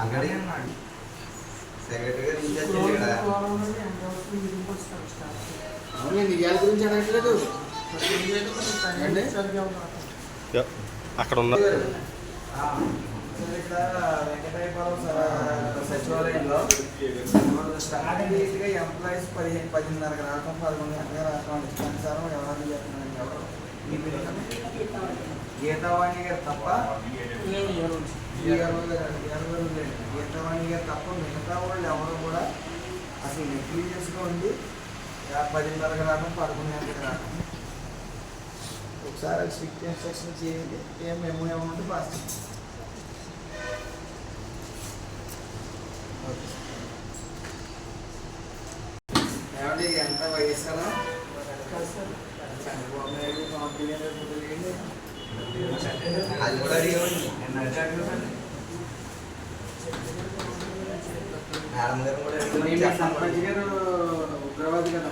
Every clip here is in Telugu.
అంగడి అన్నాడు సెక్రటరీ గారు ఇచ్చేసి ఇక్కడ అవును నేను ఇవాళ గురించి అడగట్లేదు ఏంటి? యా- అక్కడ ఉన్న సచివాలయంలో స్టార్టింగ్ డేట్గా ఎంప్లాయీస్ పదిహేను పదిన్నరకు రావటం పదకొండు గంటలకు రావటం ఇష్టానుసారం ఎవరైనా చెప్తున్నాను ఎవరు? గీతావాణి గారు తప్ప. గీతావాణి గారు తప్ప మిగతా వాళ్ళు ఎవరు కూడా అసలు నెగ్లిజెన్స్గా ఉండి ఆ పదిన్నరకు రావడం పదకొండు గంటలకు రావడం ఒకసారి స్ట్రిక్ట్ ఇన్స్ట్రక్షన్ చేయండి ఏం మేము ఏమంటే పాస్ చేయండి. ఓకే. ఎంత వయసారా చంద్రబాబు నాయుడు అది కూడా అడిగేవాడిని. మేడం గారు కూడా అడిగాను. గారు ఉగ్రవాది కదా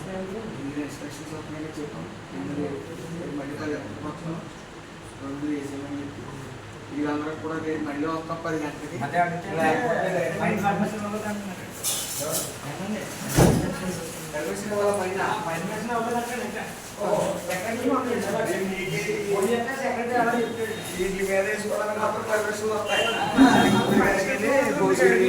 ఇన్స్ట్రక్షన్స్ వస్తున్నాయని చెప్పాం మళ్ళీ రెండు వేసేయమని చెప్పి. వీళ్ళందరూ కూడా రేపు మళ్ళీ వస్తాం పది గంటలకి. పర్మిషన్ వీటి మీద వేసుకోవడానికి మాత్రం పర్మిషన్లు వస్తాయి.